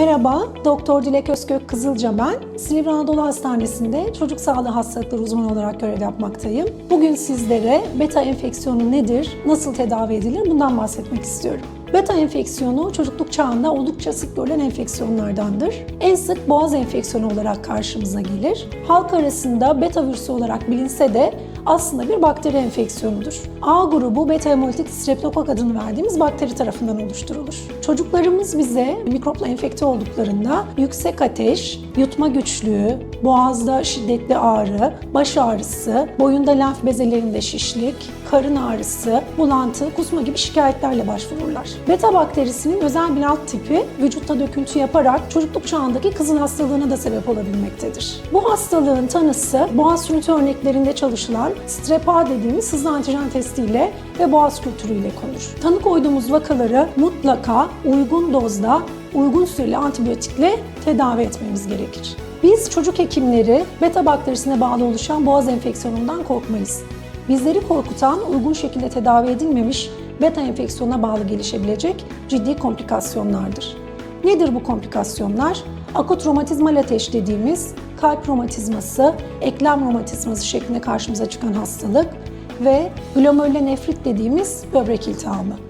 Merhaba, Doktor Dilek Özkök Kızılca ben. Silivri Anadolu Hastanesi'nde çocuk sağlığı hastalıkları uzmanı olarak görev yapmaktayım. Bugün sizlere beta enfeksiyonu nedir, nasıl tedavi edilir bundan bahsetmek istiyorum. Beta enfeksiyonu çocukluk çağında oldukça sık görülen enfeksiyonlardandır. En sık boğaz enfeksiyonu olarak karşımıza gelir. Halk arasında beta virüsü olarak bilinse de aslında bir bakteri enfeksiyonudur. A grubu beta hemolitik streptokok adını verdiğimiz bakteri tarafından oluşturulur. Çocuklarımız bize mikropla enfekte olduklarında yüksek ateş, yutma güçlüğü, boğazda şiddetli ağrı, baş ağrısı, boyunda lenf bezelerinde şişlik, karın ağrısı, bulantı, kusma gibi şikayetlerle başvururlar. Beta bakterisinin özel bir alt tipi vücutta döküntü yaparak çocukluk çağındaki kızın hastalığına da sebep olabilmektedir. Bu hastalığın tanısı boğaz sürüntü örneklerinde çalışılan strep A dediğimiz hızlı antijen testiyle ve boğaz kültürüyle konur. Tanı koyduğumuz vakaları mutlaka uygun dozda, uygun süreli antibiyotikle tedavi etmemiz gerekir. Biz çocuk hekimleri beta bakterisine bağlı oluşan boğaz enfeksiyonundan korkmayız. Bizleri korkutan uygun şekilde tedavi edilmemiş beta enfeksiyona bağlı gelişebilecek ciddi komplikasyonlardır. Nedir bu komplikasyonlar? Akut romatizmal ateş dediğimiz kalp romatizması, eklem romatizması şeklinde karşımıza çıkan hastalık ve glomerüle nefrit dediğimiz böbrek iltihabı.